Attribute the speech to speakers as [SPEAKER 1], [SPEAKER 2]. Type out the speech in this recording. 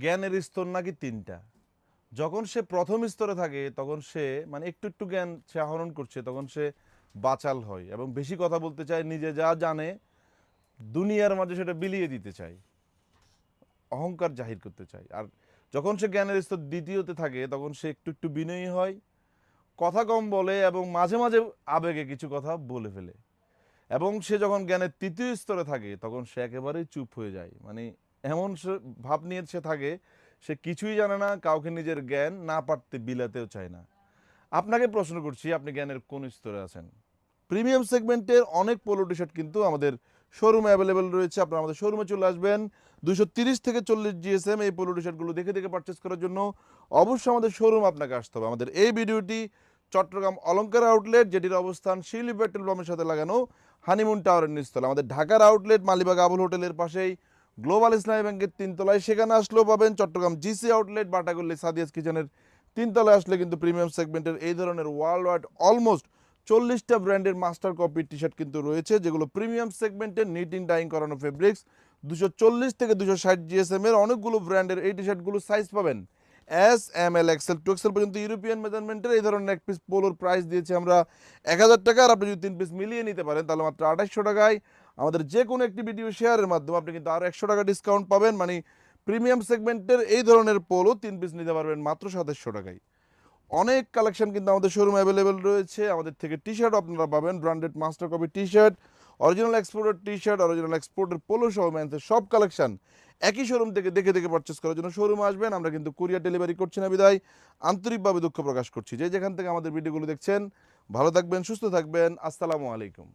[SPEAKER 1] জ্ঞানের স্তর নাকি তিনটা? যখন সে প্রথম স্তরে থাকে, তখন সে মানে একটু একটু জ্ঞান সে আহরণ করছে, তখন সে বাচাল হয় এবং বেশি কথা বলতে চায়, নিজে যা জানে, দুনিয়ার মাঝে সেটা বিলিয়ে দিতে চায়, অহংকার জাহির করতে চায়। আর যখন সে জ্ঞানের স্তর দ্বিতীয়তে থাকে, তখন সে একটু একটু বিনয়ী হয়, কথা কম বলে এবং মাঝে মাঝে আবেগে কিছু কথা বলে ফেলে। এবং সে যখন জ্ঞানের তৃতীয় স্তরে থাকে, তখন সে একেবারেই চুপ হয়ে যায়। মানে এমন ভাব নিয়ে সে থাকে, সে কিছুই জানে না, কাউকে নিজের জ্ঞান না পারতে বিলাতেও চায় না। আপনাকে প্রশ্ন করছি, আপনি জ্ঞানের কোন স্তরে আছেন? প্রিমিয়াম সেগমেন্টের অনেক পোলো টি শার্ট কিন্তু আমাদের শোরুমে অ্যাভেলেবেল রয়েছে। আপনারা আমাদের শোরুমে চলে আসবেন। দুশো তিরিশ থেকে চল্লিশ জিএসএম এই পোলো টি শার্টগুলো দেখে দেখে পারচেস করার জন্য অবশ্যই আমাদের শোরুম আপনাকে আসতে হবে। আমাদের এই ভিডিওটি চট্টগ্রাম অলঙ্কার আউটলেট, যেটির অবস্থান শিলি পেট্রোল পাম্পের সাথে লাগানো হানিমুন টাওয়ারের নিচতলা। আমাদের ঢাকার আউটলেট মালিবাগ আবুল হোটেলের পাশেই গ্লোবাল ইসলামী ব্যাংকের তিনতলায়। সেখানে আসলেও পাবেন চট্টগ্রাম জিসি আউটলেট, বাটাগুল্লি, সাদিয়াস কিচেনের তিনতলায় আসলে কিন্তু প্রিমিয়াম সেগমেন্টের এই ধরনের ওয়ার্ল্ড ওয়াইড অলমোস্ট চল্লিশটা ব্র্যান্ডের মাস্টার কপি টি শার্ট কিন্তু রয়েছে, যেগুলো প্রিমিয়াম সেগমেন্টের নিটিং ডাইং করানো ফেব্রিক্স, দুশো চল্লিশ থেকে দুশো ষাট জিএসএম এর অনেকগুলো ব্র্যান্ডের এই টি শার্টগুলো সাইজ পাবেন S M L XL two XL পর্যন্ত ইউরোপিয়ান মেজারমেন্টের এই ধরনের এক পিস পোলোর প্রাইস দিয়েছি আমরা এক হাজার টাকা। আর আপনি যদি তিন পিস মিলিয়ে নিতে পারেন, তাহলে মাত্র আঠাশশো টাকায় আমাদের যে কোনো একটি ভিডিও শেয়ারের মাধ্যমে আপনি কিন্তু আরও একশো টাকা ডিসকাউন্ট পাবেন। মানে প্রিমিয়াম সেগমেন্টের এই ধরনের পোলো তিন পিস নিতে পারবেন মাত্র সাতাশশো টাকায়। অনেক কালেকশন কিন্তু আমাদের শোরুমে অ্যাভেলেবেল রয়েছে। আমাদের থেকে টি শার্ট আপনারা পাবেন branded master copy T shirt original এক্সপোর্টের টি শার্ট অরিজিনাল এক্সপোর্টের পোলো সহ ম্যান্সের সব কালেকশন একই শোরুম থেকে দেখে দেখে পারচেস করার জন্য শোরুমে আসবেন। আমরা কিন্তু কুরিয়ার ডেলিভারি করছি না বিদায়। আন্তরিকভাবে দুঃখ প্রকাশ করছি। যে যেখান থেকে আমাদের ভিডিওগুলো দেখছেন, ভালো থাকবেন, সুস্থ থাকবেন। আসসালামু আলাইকুম।